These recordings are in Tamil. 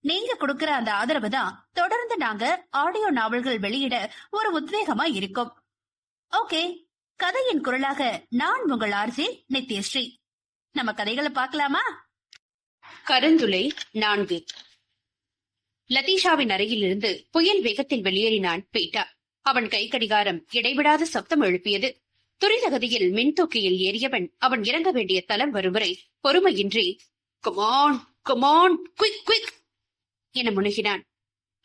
நீங்க கொடுக்கிற அந்த ஆதரவு தான் தொடர்ந்து நாங்க ஆடியோ நாவல்கள் வெளியிட ஒரு உத்வேகமா இருக்கும். ஓகே கதையின் குரலாக நான் உங்கள் ஆர்ஜே நித்யஸ்ரீ. நம்ம கதைகளை பார்க்கலாமா? கருந்துளை நான்கு. லதீஷாவின் அருகிலிருந்து புயல் வேகத்தில் வெளியேறினான் பீட்டா. அவன் கை கடிகாரம் இடைவிடாத சப்தம் எழுப்பியது. துரிதகதியில் மின்தூக்கியில் ஏறியவன் அவன் இறங்க வேண்டிய தலம் வரும் வரை பொறுமையின்றி குமான் குமான் குயிக் குயிக் என முணுகினான்.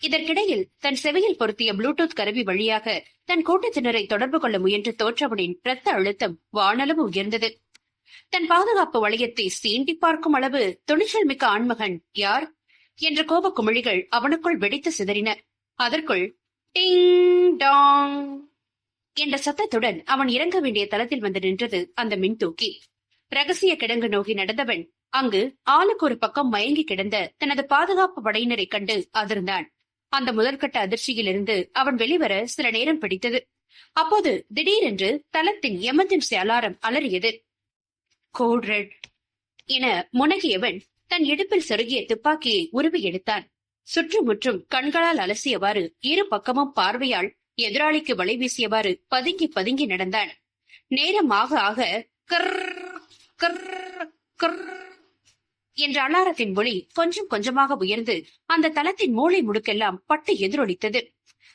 இதற்கிடையில் தன் செவியில் பொருத்திய ப்ளூடூத் கருவி வழியாக தன் கூட்டத்தினரை தொடர்பு கொள்ள முயன்ற தோற்றவனின் இரத்த அழுத்தம் வானளவு உயர்ந்தது. தன் பாதுகாப்பு வளையத்தை சீண்டி பார்க்கும் அளவு துணிச்சல் மிக்க ஆண்மகன் யார்? என்ற கோப குமிழிகள் அவனுக்குள் வெடித்து சிதறின. அதற்குள் டிங் டாங் என்ற சத்தத்துடன் அவன் இறங்க வேண்டிய தளத்தில் வந்து நின்றது அந்த மின் தூக்கி ரகசிய கிடங்கு நோக்கி நடந்தவன் அங்கு ஆளுக்கு ஒரு பக்கம் மயங்கி கிடந்த தனது பாதுகாப்பு படையினரை கண்டு அதிர்ந்தான் அந்த முதற்கட்ட அதிர்ச்சியிலிருந்து அவன் வெளிவர சில நேரம் பிடித்தது. அப்போது திடீரென்று தளத்தின் எமர்ஜென்சி அலாரம் அலறியது. கோட் ரெட் என முனகியவன் தன் இடுப்பில் செருகிய துப்பாக்கியை உருவி எடுத்தான். சுற்றுமுற்றும் கண்களால் அலசியவாறு இரு பக்கமும் பார்வையால் எதிராளிக்கு வலை வீசியவாறு பதுங்கி பதுங்கி நடந்தான். நேரம் ஆக ஆக கர் கர் கர் என்ற அலாரத்தின் ஒளி கொஞ்சம் கொஞ்சமாக உயர்ந்து அந்த தளத்தின் மூளை முடுக்கெல்லாம் பட்டு எதிரொலித்தது.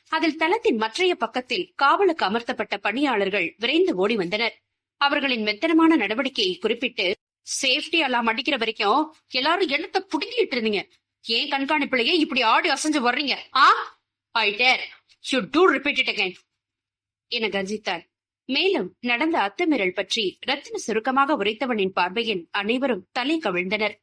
அதில் தளத்தின் மற்றைய பக்கத்தில் காவலுக்கு அமர்த்தப்பட்ட பணியாளர்கள் விரைந்து ஓடி வந்தனர். அவர்களின் மெத்தனமான நடவடிக்கையை குறிப்பிட்டு சேஃப்டி அலாம் அடிக்கிற வரைக்கும் எல்லாரும் எண்ணத்தை புடுங்கிட்டு இருந்தீங்க? ஏன் கண்காணிப்புலயே இப்படி ஆடி அசைஞ்சு வர்றீங்க? ஆ? I dare you to repeat it again என கர்ஜித்தார். மேலும் நடந்த அத்துமீறல் பற்றி ரத்தின சுருக்கமாக உரைத்தவனின் பார்வையில் அனைவரும் தலை கவிழ்ந்தனர்.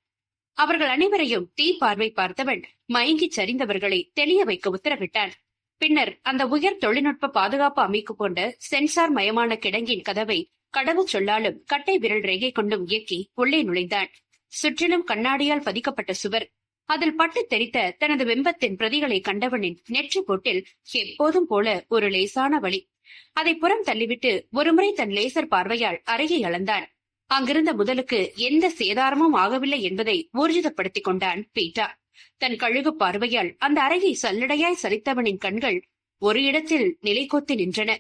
அவர்கள் அனைவரையும் தீ பார்வை பார்த்தவன் மயங்கிச் சரிந்தவர்களை தெளிய வைக்க உத்தரவிட்டான். பின்னர் அந்த உயர் தொழில்நுட்ப பாதுகாப்பு அமைப்பு கொண்ட சென்சார் மயமான கிடங்கின் கதவை கடவு சொல்லாலும் கட்டை விரல் ரேகை கொண்டும் இயக்கி உள்ளே நுழைந்தான். சுற்றிலும் கண்ணாடியால் பதிக்கப்பட்ட சுவர் அதில் பட்டு தெரித்த தனது வெம்பத்தின் பிரதிகளை கண்டவனின் நெற்றி போட்டில் எப்போதும் போல ஒரு லேசான வழி அதை புறம் தள்ளிவிட்டு ஒருமுறை தன் லேசர் பார்வையால் அறையை அளந்தான். அங்கிருந்த முதலுக்கு எந்த சேதாரமும் ஆகவில்லை என்பதை ஊர்ஜிதப்படுத்திக் கொண்டான் பீட்டா தன் கழுகு பார்வையால் அந்த அறையை சல்லடையாய் சரித்தவனின் கண்கள் ஒரு இடத்தில் நிலைகொத்தி நின்றன.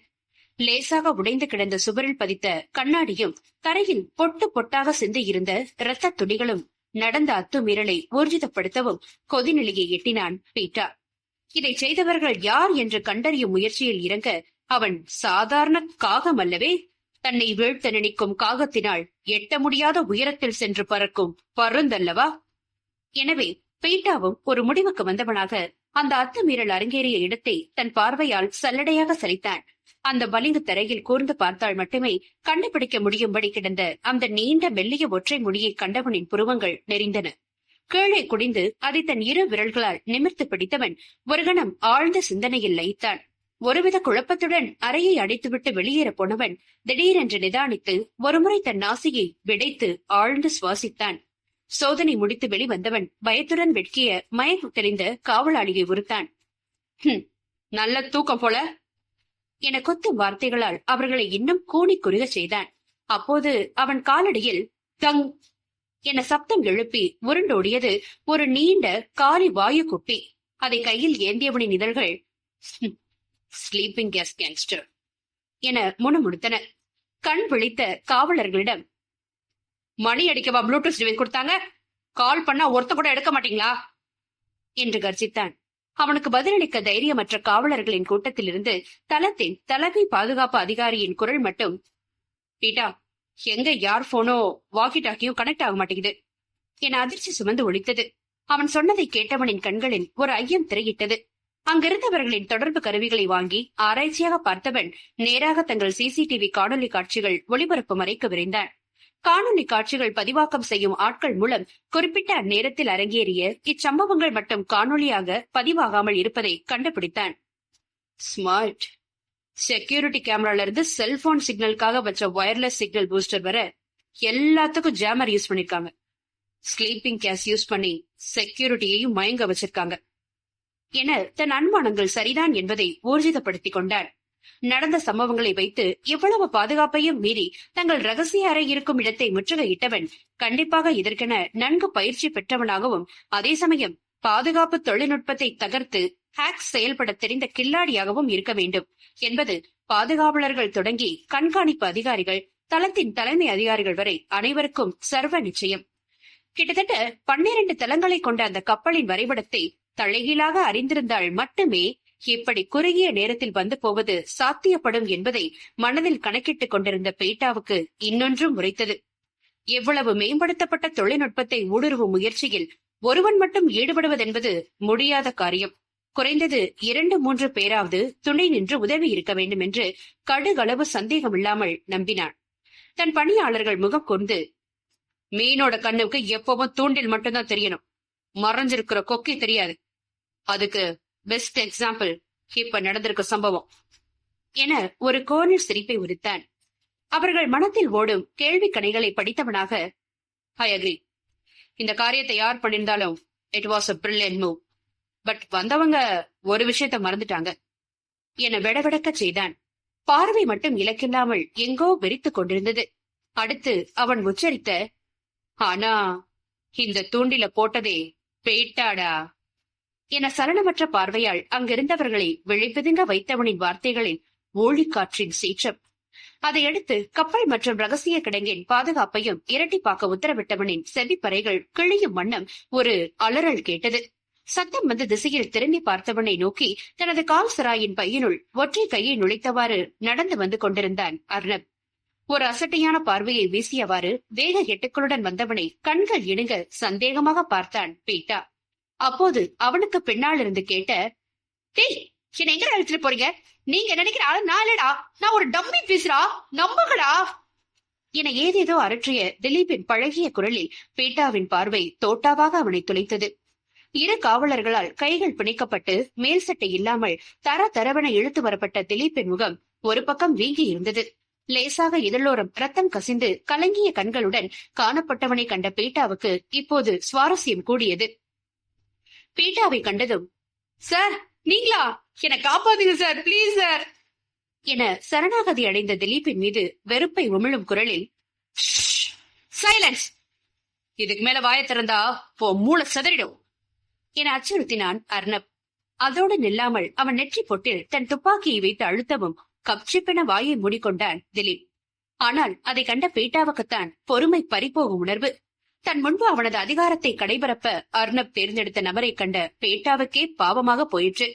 லேசாக உடைந்து கிடந்த சுவரில் பதித்த கண்ணாடியும் தரையில் பொட்டு பொட்டாக சிந்தியிருந்த இரத்த துணிகளும் நடந்த அத்துமீறலை ஊர்ஜிதப்படுத்தவும் கொதிநிலையை எட்டினான் பீட்டா இதை செய்தவர்கள் யார் என்று கண்டறியும் முயற்சியில் இறங்க அவன் சாதாரண காகம் அல்லவே தன்னை வீழ்த்த நினைக்கும் காகத்தினால் எட்ட முடியாத உயரத்தில் சென்று பறக்கும் பருந்தல்லவா? எனவே பீட்டாவும் ஒரு முடிவுக்கு வந்தவனாக அந்த அத்துமீறல் அரங்கேறிய இடத்தை தன் பார்வையால் சல்லடையாக சரித்தான் அந்த பளிங்கு தரையில் கூர்ந்து பார்த்தால் மட்டுமே கண்டுபிடிக்க முடியும்படி கிடந்த அந்த நீண்ட மெல்லிய ஒற்றை முடியை கண்டவனின் புருவங்கள் நெறிந்தன கீழே குடிந்து அதை தன் இரு விரல்களால் நிமிர்த்து பிடித்தவன் ஒரு கணம் ஆழ்ந்த சிந்தனையில் லயித்தான். ஒருவித குழப்பத்துடன் அறையை அடைத்துவிட்டு வெளியேற போனவன் திடீரென்று நிதானித்து ஒருமுறை தன் நாசியை விடைத்து ஆழ்ந்து சுவாசித்தான். சோதனை முடித்து வெளிவந்தவன் பயத்துடன் வெட்கிய மயக்கம் தெளிந்த காவலாளியை உறுத்தான். நல்ல தூக்கம் போல. என கொத்து வார்த்தைகளால் அவர்களை இன்னும் கூணி குறுக செய்தான். அப்போது அவன் காலடியில் தங் என சப்தம் எழுப்பி உருண்டோடியது ஒரு நீண்ட காலி வாயு குப்பி அதை கையில் ஏந்தியவனின் இதழ்கள் ஸ்லீப்பிங் கெஸ் கேங்ஸ்டர் என முணுமுணுத்தன. கண் விழித்த காவலர்களிடம் மணி அடிக்கவா? ப்ளூடூத் ரிவிங் கொடுத்தாங்க. கால் பண்ணா ஒருத்த கூட எடுக்க மாட்டீங்களா? என்று கர்ஜித்தான். அவனுக்கு பதிலளிக்க தைரியமற்ற காவலர்களின் கூட்டத்திலிருந்து தளத்தின் தலைமை பாதுகாப்பு அதிகாரியின் குரல் மட்டும் பீட்டா எங்க யார் போனோ வாக்கி டாக்கியும் கனெக்ட் ஆக மாட்டேங்குது. என அதிர்ச்சி சுமந்து ஒழித்தது அவன் சொன்னதை கேட்டவனின் கண்களில் ஒரு ஐயம் திரையிட்டது. அங்கிருந்தவர்களின் தொடர்பு கருவிகளை வாங்கி ஆராய்ச்சியாக பார்த்தவன் நேராக தங்கள் சிசிடிவி காணொலி காட்சிகள் ஒளிபரப்பு மறைக்கு விரைந்தான். காணொலி காட்சிகள் பதிவாக்கம் செய்யும் ஆட்கள் மூலம் குறிப்பிட்ட அந்நேரத்தில் அரங்கேறிய இச்சம்பவங்கள் மட்டும் காணொளியாக பதிவாகாமல் இருப்பதை கண்டுபிடித்தான். ஸ்மார்ட் செக்யூரிட்டி கேமரால இருந்து செல்போன் சிக்னலுக்காக வச்ச ஒயர்லெஸ் சிக்னல் பூஸ்டர் வர எல்லாத்துக்கும் ஜாமர் யூஸ் பண்ணிருக்காங்க. ஸ்லீப்பிங் கேஸ் யூஸ் பண்ணி செக்யூரிட்டியையும் மயங்க வச்சிருக்காங்க. என தன் அனுமானங்கள் சரிதான் என்பதை ஊர்ஜிதப்படுத்திக் கொண்டான் நடந்த சம்பவங்களை வைத்து எவ்வளவு பாதுகாப்பையும் மீறி தங்கள் ரகசிய அறை இருக்கும் இடத்தை முற்றுகையிட்டவன் கண்டிப்பாக இதற்கென நன்கு பயிற்சி பெற்றவனாகவும் அதே சமயம் பாதுகாப்பு தொழில்நுட்பத்தை தகர்த்து ஹேக் செயல்பட தெரிந்த கில்லாடியாகவும் இருக்க வேண்டும் என்பது பாதுகாவலர்கள் தொடங்கி கண்காணிப்பு அதிகாரிகள் தளத்தின் தலைமை அதிகாரிகள் வரை அனைவருக்கும் சர்வ நிச்சயம். கிட்டத்தட்ட பன்னிரண்டு தளங்களை கொண்ட அந்த கப்பலின் வரைபடத்தை தலைகீழாக அறிந்திருந்தால் மட்டுமே இப்படி குறுகிய நேரத்தில் வந்து போவது சாத்தியப்படும் என்பதை மனதில் கணக்கிட்டுக் கொண்டிருந்த பேட்டாவுக்கு இன்னொன்றும் உரைத்தது. எவ்வளவு மேம்படுத்தப்பட்ட தொழில்நுட்பத்தை ஊடுருவும் முயற்சியில் ஒருவன் மட்டும் ஈடுபடுவதென்பது முடியாத காரியம். குறைந்தது இரண்டு மூன்று பேராவது துணை நின்று உதவி இருக்க வேண்டும் என்று கடுகளவு சந்தேகமில்லாமல் நம்பினான் தன் பணியாளர்கள் முகம் கொண்டு மீனோட கண்ணுக்கு எப்பவும் தூண்டில் மட்டும்தான் தெரியணும். மறைஞ்சிருக்கிற கொக்கி தெரியாது. அதுக்கு பெஸ்ட் எக்ஸாம்பிள் இப்ப நடந்திருக்க சம்பவம். என ஒரு கோர்னர் சிரிப்பை உரித்தான். அவர்கள் மனத்தில் ஓடும் கேள்வி கணைகளை படித்தவனாக ஐ அக்ரி இந்த காரியத்தை யார் பண்ணியிருந்தாலும் it was a brilliant move but வந்தவங்க ஒரு விஷயத்த மறந்துட்டாங்க. என விடவிடக்க செய்தான். பார்வை மட்டும் இலக்கில்லாமல் எங்கோ வெறித்துக் கொண்டிருந்தது. அடுத்து அவன் உச்சரித்த ஆனா இந்த தூண்டில போட்டதே பெயிட்டாடா என சலனமற்ற பார்வையால் அங்கிருந்தவர்களை விழிப்பிதுங்க வைத்தவனின் வார்த்தைகளில் ஓழிக்காற்றின் சீற்றம். அதையடுத்து கப்பல் மற்றும் ரகசிய கிடங்கின் பாதுகாப்பையும் இரட்டிப்பாக்க உத்தரவிட்டவனின் செவிப்பறைகள் கிழியும் வண்ணம் ஒரு அலறல் கேட்டது. சத்தம் வந்த திசையில் திரும்பி பார்த்தவனை நோக்கி தனது கால் சிராயின் பையினுள் ஒற்றை கையை நுழைத்தவாறு நடந்து வந்து கொண்டிருந்தான் அர்ணப். ஒரு அசட்டையான பார்வையை வீசியவாறு வேக எட்டுக்களுடன் வந்தவனை கண்கள் இணுங்க சந்தேகமாக பார்த்தான் பீட்டா. அப்போது அவனுக்கு பின்னால் இருந்து கேட்ட டேய் என்ன எங்க அழைச்சிட்டு போறீங்க? நீங்க நினைக்கிற ஆளு? நான் இல்லடா. நான் ஒரு டம்மி பீஸ்ரா நம்புகடா என ஏதேதோ அரற்றிய திலீப்பின் பழகிய குரலில் பீட்டாவின் பார்வை தோட்டாவாக அவனை துளைத்தது. இரு காவலர்களால் கைகள் பிணைக்கப்பட்டு மேல் சட்டை இல்லாமல் தர தரவென இழுத்து வரப்பட்ட திலீப்பின் முகம் ஒரு பக்கம் வீங்கி இருந்தது. லேசாக இதழோரம் ரத்தம் கசிந்து கலங்கிய கண்களுடன் காணப்பட்டவனை கண்ட பீட்டாவுக்கு இப்போது சுவாரஸ்யம் கூடியது. பீட்டாவை கண்டதும் சார் நீங்களா? என காப்பாத்துங்க சார் ப்ளீஸ் சார். என சரணாகதி அடைந்த திலீப்பின் மீது வெறுப்பை உமிழும் குரலில் சைலன்ஸ்! இதுக்கு மேல வாய திறந்தா போ மூளை சதறிடும். என அச்சுறுத்தினான் அர்ணப். அதோடு நில்லாமல் அவன் நெற்றி பொட்டில் தன் துப்பாக்கியை வைத்து அழுத்தவும் கப்சிப்பென வாயை மூடிக்கொண்டான் திலீப். ஆனால் அதை கண்ட பீட்டாவுக்குத்தான் பொறுமை பறிபோகும் உணர்வு தன் முன்பு அவனது அதிகாரத்தை கடைபரப்ப அர்ணப் தேர்ந்தெடுத்த நபரை கண்ட பேட்டாவுக்கே பாவமாக போயிற்று.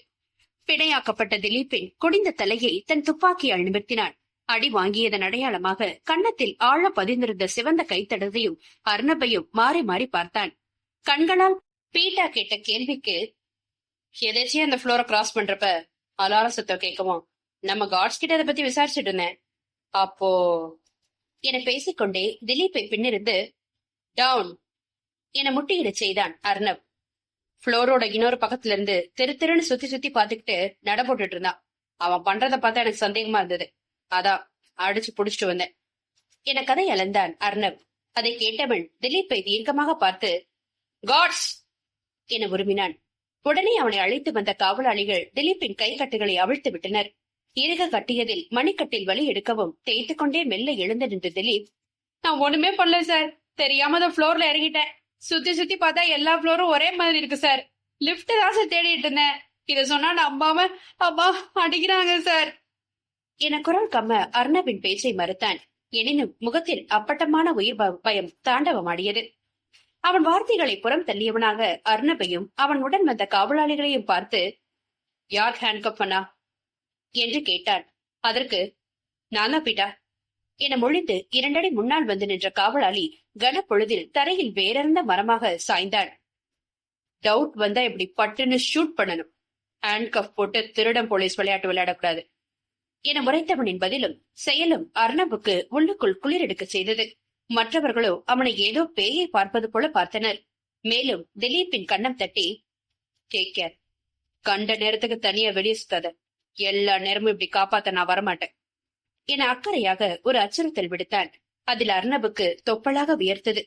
பிணையாக்கப்பட்ட திலீப்பின் குடிந்த தலையை தன் துப்பாக்கியால் நிமிர்த்தினான். அடி வாங்கியதன் அடையாளமாக கன்னத்தில் ஆழ பதிந்திருந்த சிவந்த கைத்தடத்தையும் அர்ணப்பையும் மாறி மாறி பார்த்தான். கண்களால் பீட்டா கேட்ட கேள்விக்கு எதாச்சும் அந்த ஃப்ளோரை கிராஸ் பண்றப்ப? அலார சத்தம் கேட்கவும். நம்ம காட்ஸ் கிட்ட அதை பத்தி விசாரிச்சுட்டு இருந்தேன். அப்போ என பேசிக்கொண்டே திலீப்பை பின்னிருந்து டவுன் என முட்டியிடச் செய்தான் அர்ணவ். ஃப்ளோரோட இன்னொரு பக்கத்துல இருந்து தெரு தெருன்னு சுத்தி சுத்தி பாத்துக்கிட்டு நட போட்டுட்டு இருந்தான் அவன் பண்றத பார்த்தா எனக்கு சந்தேகமா இருந்தது. அதான் அடிச்சு புடிச்சிட்டு வந்தேன். என கதை அளந்தான் அர்ணவ். அதை கேட்டவன் திலீப்பை தீர்க்கமாக பார்த்து காட்ஸ் என உருமினான். உடனே அவனை அழைத்து வந்த காவலாளிகள் திலீப்பின் கை கட்டுகளை அவிழ்த்து விட்டனர். இறுக கட்டியதில் மணிக்கட்டில் வலி எடுக்கவும் தேய்த்து கொண்டே மெல்ல எழுந்து நின்ற திலீப் நான் ஒண்ணுமே பண்ணல சார். தெரியாம அந்த ஃப்ளோர்ல இறங்கிட்டேன். சுத்தி சுத்தி பார்த்தா எல்லா ஃப்ளோரும் ஒரே மாதிரி இருக்கு சார் லிப்ட் தான் சார் தேடிட்டு இருந்தேன். இத சொன்னா நம்பாம அப்பா அடிக்கிறாங்க சார் என குரல் கம்ம அர்ணவின் பேச்சை மறுத்தான். எனினும் முகத்தில் அப்பட்டமான உயிர் ப- பயம் தாண்டவமாடியது அவன் வார்த்தைகளை புறம் தள்ளியவனாக அர்ணபையும் அவன் உடன் வந்த காவலாளிகளையும் பார்த்து யார் ஹேண்ட்கப் பண்ணா என்று கேட்டான். அதற்கு நானா பீட்டா. என மொழிந்து இரண்டடி முன்னால் வந்து நின்ற காவலாளி கனப்பொழுதில் தரையில் வேறந்த மரமாக சாய்ந்தான் டவுட் வந்தா இப்படி பட்டுன்னு ஷூட் பண்ணணும். ஹேண்ட் கப் போட்டு திருடம் போலீஸ் விளையாட்டு விளையாடக்கூடாது. என முறைத்தவனின் பதிலும் செயலும் அர்ணபுக்கு உள்ளுக்குள் குளிரெடுக்க செய்தது. மற்றவர்களோ அவனை ஏதோ பேயை பார்ப்பது போல பார்த்தனர். மேலும் திலீப்பின் கண்ணம் தட்டி டேக் கேர் கண்ட நேரத்துக்கு தனியா வெளியே சுத்தாத. எல்லா நேரமும் இப்படி காப்பாத்த நான் வரமாட்டேன். என அக்கறையாக ஒரு அச்சுறுத்தல் விடுத்தான். அதில் அர்ணவுக்கு தொப்பலாக உயர்த்தது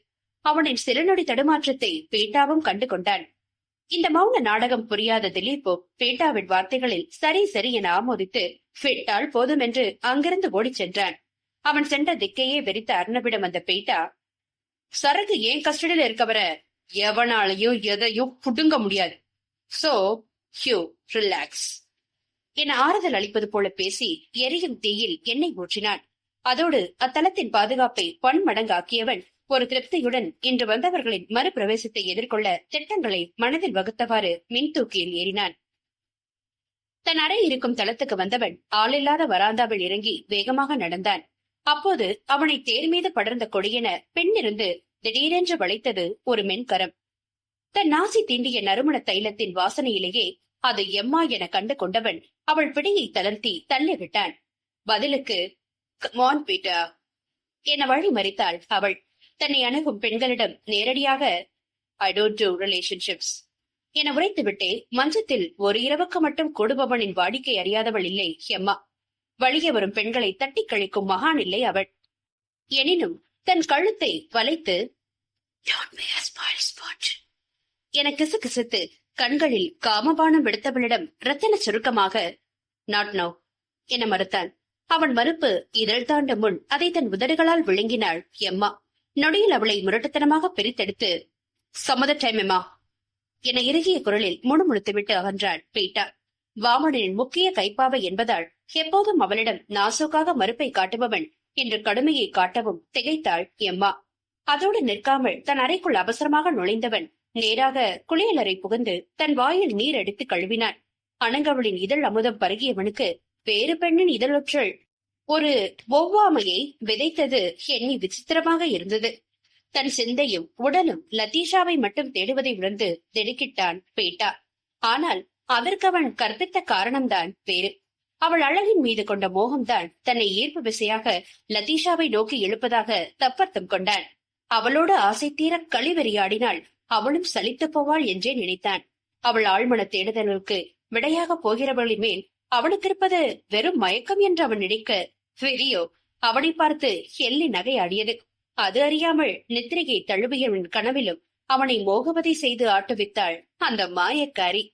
அவனின் சிறுநொடி தடுமாற்றத்தை பேட்டாவும் கண்டு கொண்டான். இந்த மௌன நாடகம் புரியாத திலீப்போ பேட்டாவின் வார்த்தைகளில் சரி சரி என ஆமோதித்து ஃபிட்டால் போதும் என்று அங்கிருந்து ஓடிச் சென்றான். அவன் சென்ற திக்கையே வெறித்த அர்ணவிடம் அந்த பேட்டா சரக்கு ஏன் கஸ்டடியில இருக்கவர? எவனாலையும் எதையும் புடுங்க முடியாது. சோ ஹியூ ரிலாக்ஸ் என ஆறுதல் அளிப்பது போல பேசி எரியும் தீயில் எண்ணெய் ஊற்றினான். அதோடு அத்தலத்தின் பாதுகாப்பை பன்மடங்காக்கியவன் ஒரு திருப்தியுடன் இன்று வந்தவர்களின் மறுபிரவேசத்தை எதிர்கொள்ள திட்டங்களை மனதில் வகுத்தவாறு மின்தூக்கியில் ஏறினான். தன் அறை இருக்கும் தளத்துக்கு வந்தவன் ஆளில்லாத வராந்தாவில் இறங்கி வேகமாக நடந்தான். அப்போது அவனை தேர் மீது படர்ந்த கொடியென பெண்ணிருந்து திடீரென்று வளைத்தது ஒரு மென்கரம். தன் நாசி தீண்டிய நறுமண தைலத்தின் வாசனையிலேயே அது எம்மா என கண்டு கொண்டவன் அவள் பிடியை தளர்த்தி தள்ளிவிட்டான். பதிலுக்கு மான் பீட்டர் என வழி மறித்தாள் அவள். தன்னை அணுகும் பெண்களிடம் நேரடியாக ஐ டோன்ட் டூ ரிலேஷன்ஷிப்ஸ் என உரைத்துவிட்டே மஞ்சத்தில் ஒரு இரவுக்கு மட்டும் கொடுபவனின் வாடிக்கை அறியாதவள் இல்லை எம்மா. வழியே வரும் பெண்களை தட்டி கழிக்கும் மகான் இல்லை அவள். எனினும் தன் கழுத்தை வளைத்து என கிசு கிசுத்து கண்களில் காமபானம் விடுத்தவளிடம் ரத்தன சுருக்கமாக நாட் நோ என மறுத்தான். அவன் மறுப்பு இதழ் தாண்ட முன் அதை தன் உதடுகளால் விழுங்கினாள் எம்மா. நொடியில் அவளை முரட்டுத்தனமாக பிரித்தெடுத்து சம்மத டைம் எம்மா என இறுகிய குரலில் முணுமுழுத்துவிட்டு அகன்றாள் பீட்டா. வாமனின் முக்கிய கைப்பாவை என்பதால் எப்போதும் அவளிடம் நாசூக்காக மறுப்பை காட்டுபவன் என்று கடுமையை காட்டவும் திகைத்தாள் எம்மா. அதோடு நிற்காமல் தன் அறைக்குள் அவசரமாக நுழைந்தவன் நேராக குளியலறை புகுந்து தன் வாயில் நீர் எடுத்து கழுவினான் அனங்கவளின் இதழ் அமுதம் பருகியவனுக்கு வேறு பெண்ணின் இதழொற்றல். ஒரு ஒவ்வாமையை விதைத்தது எண்ணி விசித்திரமாக இருந்தது. தன் சிந்தையும் உடலும் லதீஷாவை மட்டும் தேடுவதை உணர்ந்து திடுக்கிட்டான் பேட்டா. ஆனால் அதற்கு அவன் கற்பித்த காரணம்தான் வேறு. அவள் அழகின் மீது கொண்ட மோகம்தான் தன்னை ஈர்ப்பு விசையாக லதீஷாவை நோக்கி எழுப்பதாக தப்பர்த்தம் கொண்டான் அவளோடு ஆசை தீர களிவெறியாடினாள் அவளும் சலித்துப் போவாள் என்றே நினைத்தான். அவள் ஆழ்மன தேடுதலுக்கு விடையாக போகிறவளின் மேல் அவனுக்கு இருப்பது வெறும் மயக்கம் என்று அவன் நினைக்க வெறியோ அவனை பார்த்து எள்ளி அடியது அது அறியாமல் நித்திரையை தழுவியவன் கனவிலும் அவனை மோகவதை செய்து ஆட்டுவித்தாள் அந்த மாயக்காரி.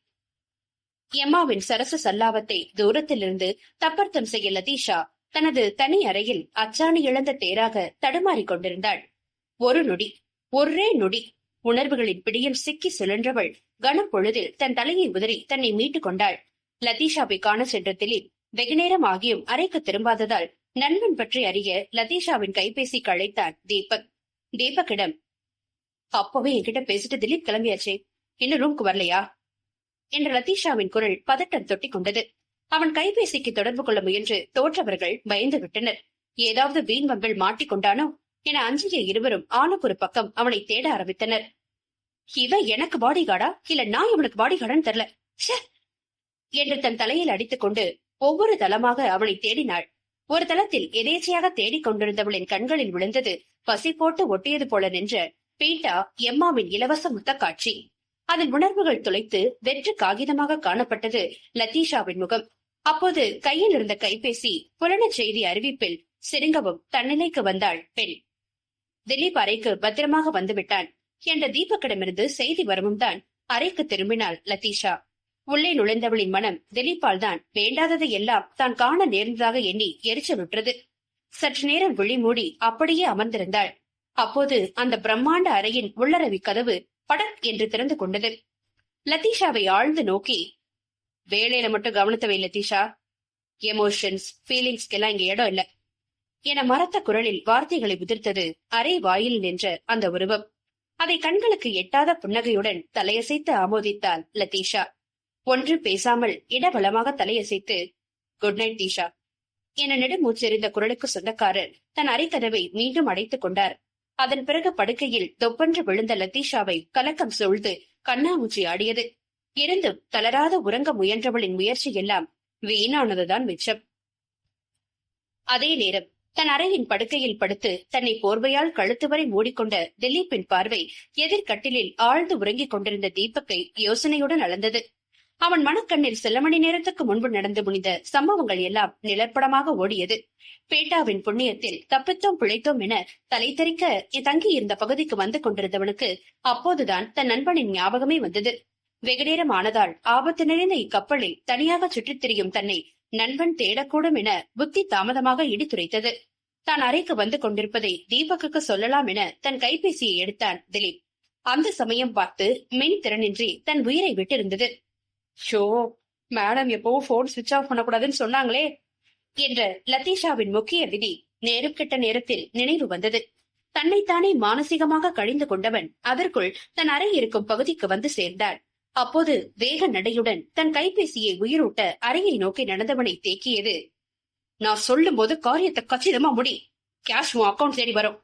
எம்மாவின் சரச சல்லாபத்தை தூரத்திலிருந்து தப்பர்த்தம் செய்ய லதீஷா தனது தனி அறையில் அச்சாணி இழந்த தேராக தடுமாறிக் கொண்டிருந்தாள். ஒரு நொடி ஒரே நொடி உணர்வுகளின் பிடியில் சிக்கி சுழன்றவள். கனப்பொழுதில் தன் தலையை உதறி தன்னை மீட்டுக் கொண்டாள். லதீஷாவை காண சென்ற திலீப் வெகுநேரம் ஆகியும் அறைக்கு திரும்பாததால் நண்பன் பற்றி அறிய லதீஷாவின் கைபேசிக்கு அழைத்தான் தீபக். தீபக்கிடம் அப்பவே என்கிட்ட பேசிட்டு திலீப் கிளம்பியாச்சே. இன்னும் ரூம்க்கு வரலையா? என்ற லதீஷாவின் குரல் பதட்டம் தொட்டிக் கொண்டது. அவன் கைபேசிக்கு தொடர்பு கொள்ள முயன்று தோற்றவர்கள் பயந்து விட்டனர். ஏதாவது வீண் வம்பில் மாட்டிக்கொண்டானோ என அஞ்சிய இருவரும் ஆளுக்கு ஒரு பக்கம் அவனை தேட ஆரம்பித்தனர். இவன் எனக்கு பாடிகார்டா இல்ல நான் இவனுக்கு பாடிகார்டான்னு தெரியல. என்று தன் தலையில் அடித்துக் கொண்டு ஒவ்வொரு தளமாக அவனை தேடினாள். ஒரு தளத்தில் எதேச்சையாக தேடிக் கொண்டிருந்தவளின் கண்களில் விழுந்தது பசி போட்டு ஒட்டியது போல நின்ற பீட்டா எம்மாவின் இலவச முத்த காட்சி அதன் உணர்வுகள் துளைத்து வெற்று காகிதமாக காணப்பட்டது லத்தீஷாவின் முகம். அப்போது கையில் இருந்த கைபேசி புலனச் செய்தி அறிவிப்பில் சிறுங்கவும் தன்னிலைக்கு வந்தாள் பெண். திலீப் அறைக்கு பத்திரமாக வந்துவிட்டான். என்ற தீபக்கிடமிருந்து செய்தி வரவும் தான் அறைக்கு திரும்பினாள் லதீஷா உள்ளே நுழைந்தவளின் மனம் திலீப்பால் தான் வேண்டாததை எல்லாம் தான் காண நேர்ந்ததாக எண்ணி எரிச்சலுற்றது சற்று நேரம் விழி மூடி அப்படியே அமர்ந்திருந்தாள். அப்போது அந்த பிரம்மாண்ட அறையின் உள்ளரவி கதவு படக் என்று திறந்து கொண்டது. லதீஷாவை ஆழ்ந்து நோக்கி வேலையில மட்டும் கவனித்தவை லதீஷா எமோஷன்ஸ் ஃபீலிங்ஸ்க்கெல்லாம் இங்க இடம் இல்ல. என மரத்த குரலில் வார்த்தைகளை உதிர்த்தது அரை வாயில் நின்ற அந்த உருவம். அதை கண்களுக்கு எட்டாத புன்னகையுடன் தலையசைத்து ஆமோதித்தாள் லதீஷா. ஒன்று பேசாமல் இடபலமாக தலையசைத்து குட் நைட் தீஷா என நெடுமூச்செறிந்த குரலுக்கு சொந்தக்காரர் தன் அரைக்கதவை மீண்டும் அடைத்துக் கொண்டார். அதன் பிறகு படுக்கையில் தொப்பென்று விழுந்த லத்தீஷாவை கலக்கம் சூழ்ந்து கண்ணாமூச்சி ஆடியது. இருந்தும் தளராத உறங்க முயன்றவளின் முயற்சி எல்லாம் வீணானதுதான் மிச்சம். அதே நேரம் தன் அறையின் படுக்கையில் படுத்து தன்னை போர்வையால் கழுத்து வரை மூடிக்கொண்ட திலீப்பின் பார்வை எதிர்கட்டிலில் ஆழ்ந்து உறங்கிக் கொண்டிருந்த தீபக்கை யோசனையுடன் அளந்தது. அவன் மனக்கண்ணில் சில மணி நேரத்துக்கு முன்பு நடந்து முடிந்த சம்பவங்கள் எல்லாம் நிழற்படமாக ஓடியது. பேட்டாவின் புண்ணியத்தில் தப்பித்தோம் பிழைத்தோம் என தலை தெறிக்க தங்கி இருந்த பகுதிக்கு வந்து கொண்டிருந்தவனுக்கு அப்போதுதான் தன் நண்பனின் ஞாபகமே வந்தது. வெகுநேரம் ஆனதால் ஆபத்து நிறைந்த இக்கப்பலில் தனியாக சுற்றித் திரியும் தன்னை நண்பன் தேடக்கூடும் என புத்தி தாமதமாக இடித்துரைத்தது. தான் அறைக்கு வந்து கொண்டிருப்பதை தீபக்குக்கு சொல்லலாம் என தன் கைபேசியை எடுத்தான் திலீப். அந்த சமயம் பார்த்து மின் திறனின்றி தன் உயிரை விட்டிருந்தது. ஷோ மேடம் எப்பவும் போன் சுவிட்ச் ஆஃப் பண்ணக்கூடாதுன்னு சொன்னாங்களே என்ற லத்தீஷாவின் முக்கிய விதி நேரம் கெட்ட நேரத்தில் நினைவு வந்தது. தன்னைத்தானே மானசீகமாக கழிந்து கொண்டவன் அதற்குள் தன் அறை இருக்கும் பகுதிக்கு வந்து சேர்ந்தான். அப்போது வேக நடையுடன் தன் கைபேசியை உயிரூட்ட அறையை நோக்கி நடந்தவனை தேக்கியது. நான் சொல்லும் போது காரியத்தை கச்சிதமா முடி. கேஷ் உன் அக்கவுண்ட் தேடி வரும்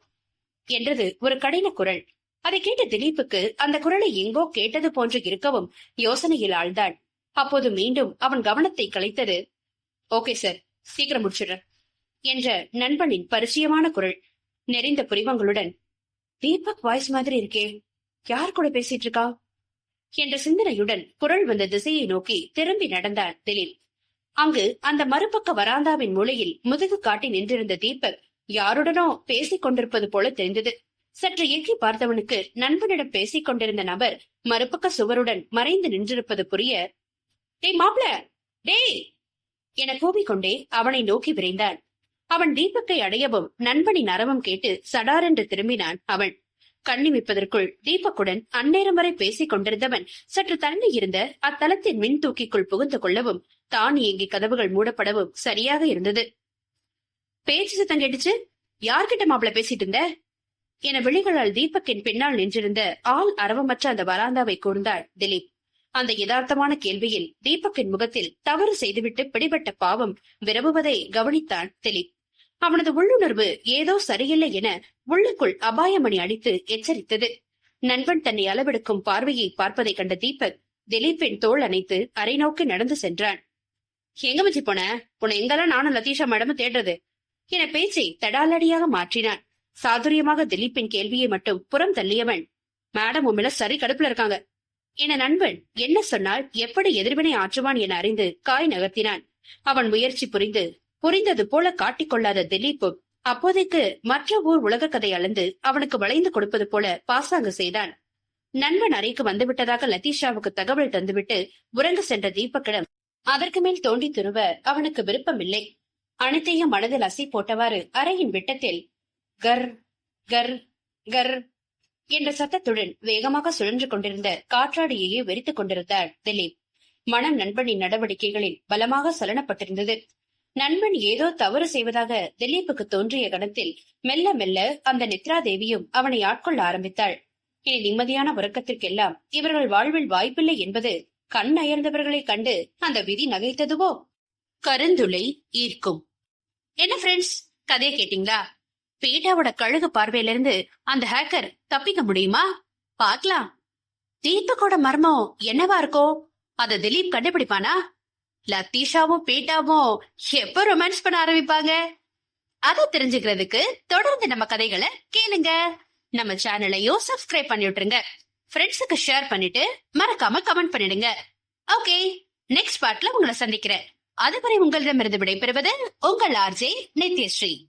என்றது ஒரு கடின குரல். அதை கேட்ட திலீப்புக்கு அந்த குரலை எங்கோ கேட்டது போன்று இருக்கவும் யோசனையில் ஆழ்ந்தான். அப்போது மீண்டும் அவன் கவனத்தை கலைத்தது ஓகே சார் சீக்கிரம் முடிச்சிடுறேன் என்ற நண்பனின் பரிச்சயமான குரல். நெறிந்த புரிவங்களுடன் தீபக் வாய்ஸ் மாதிரி இருக்கே யார் கூட பேசிட்டு இருக்கா? என்ற சிந்தனையுடன் குரல் வந்த திசையை நோக்கி திரும்பி நடந்தான் திலீப். அங்கு அந்த மறுபக்க வராந்தாவின் மூலையில் முதுகு காட்டி நின்றிருந்த தீபக் யாருடனோ பேசிக் கொண்டிருப்பது போல தெரிந்தது. சற்று எட்டி பார்த்தவனுக்கு நண்பனிடம் பேசிக் கொண்டிருந்த நபர் மறுபக்க சுவருடன் மறைந்து நின்றிருப்பது புரிய டேய் மாப்ள டேய்! என கூவிக்கொண்டே அவனை நோக்கி விரைந்தான். அவன் தீபக்கை அடையவும் நண்பனின் அரவம் கேட்டு சடாரென்று திரும்பினான் அவன். கண்ணிமிப்பதற்குள் தீபக்குடன் அந்நேரம் வரை பேசிக் கொண்டிருந்தவன் சற்று தள்ளி இருந்த அத்தலத்தின் மின் தூக்கிக்குள் புகுந்து கொள்ளவும் தான் இயங்கி கதவுகள் மூடப்படவும் சரியாக இருந்தது. பேச்சு சத்தம் கேட்டுச்சு யார்கிட்ட மாப்பிள பேசிட்டு இருந்த? என விழிகளால் தீபக்கின் பின்னால் நின்றிருந்த ஆள் அரவமற்ற அந்த வராந்தாவை கூர்ந்தாள் திலீப். அந்த யதார்த்தமான கேள்வியில் தீபக்கின் முகத்தில் தவறு செய்துவிட்டு பிடிபட்ட பாவம் விரவுவதை கவனித்தான் திலீப். அவனது உள்ளுணர்வு ஏதோ சரியில்லை என உள்ளுக்குள் அபாயமணி அடித்து எச்சரித்தது. நண்பன் தன்னை அளவெடுக்கும் பார்வையை பார்ப்பதை கண்ட தீபக் திலீப்பின் தோள் அணைத்து அரை நோக்கி நடந்து சென்றான். எங்க மச்சி போன உன்னை எங்கெல்லாம் நானும் லதீஷா மேடமும் தேடுறது? என பேச்சை தடாலடியாக மாற்றினான். சாதுரியமாக திலீப்பின் கேள்வியை மட்டும் புறம் தள்ளியவன் மேடம் உண்மையில சரி கடுப்புல இருக்காங்க. என நண்பன் என்ன சொன்னால் எப்படி எதிர்வினை ஆற்றுவான் என அறிந்து காய் நகர்த்தினான். அவன் முயற்சி புரிந்து புரிந்தது போல காட்டிக்கொள்ளாத திலீப்பும் அப்போதைக்கு மற்ற ஊர் உலக கதை அளந்து அவனுக்கு வளைந்து கொடுப்பது போல பாசாங்கு செய்தான். நண்பன் அறைக்கு வந்துவிட்டதாக லதீஷாவுக்கு தகவல் தந்துவிட்டு உறங்க சென்ற தீபக்கிடம் அதற்கு மேல் தோண்டி துருவ அவனுக்கு விருப்பமில்லை. அனைத்தையும் மனதில் அசை போட்டவாறு அறையின் விட்டத்தில் கர் கர் கர் என்ற சத்தத்துடன் வேகமாக சுழன்று கொண்டிருந்த காற்றாடியையே வெறித்துக் கொண்டிருந்தார் திலீப். மனம் நண்பனின் நடவடிக்கைகளில் பலமாக சலனப்பட்டிருந்தது. நண்பன் ஏதோ தவறு செய்வதாக திலீப்புக்கு தோன்றிய கணத்தில் மெல்ல மெல்ல அந்த நித்ரா தேவியும் அவனை ஆட்கொள்ள ஆரம்பித்தாள். இனி நிம்மதியான உறக்கத்திற்கெல்லாம் இவர்கள் வாழ்வில் வாய்ப்பில்லை என்பது கண் அயர்ந்தவர்களை கண்டு அந்த விதி நகைத்ததுவோ? கருந்துளை ஈர்க்கும். என்ன ஃப்ரெண்ட்ஸ் கதையை கேட்டீங்களா? பீட்டாவோட கழுகு பார்வையிலிருந்து அந்த ஹேக்கர் தப்பிக்க முடியுமா? பாக்கலாம் தீபக்கோட மர்மம் என்னவா இருக்கோ அத திலீப் கண்டுபிடிப்பானா? லத்தீஷாவும் பீட்டாவும் எப்ப ரொமான்ஸ் பண்ண ஆரம்பிப்பாங்க? அதை தெரிஞ்சுக்கிறதுக்கு தொடர்ந்து நம்ம கதைகளை கேளுங்க. நம்ம சேனலையும் சப்ஸ்கிரைப் பண்ணி விட்டுருங்க. ஃப்ரெண்ட்ஸுக்கு ஷேர் பண்ணிட்டு மறக்காம கமெண்ட் பண்ணிடுங்க. ஓகே நெக்ஸ்ட் பார்ட்ல உங்களை சந்திக்கிறேன். அதுவரை உங்களிடமிருந்து விடைபெறுவது உங்கள் ஆர்ஜே நித்யஸ்ரீ.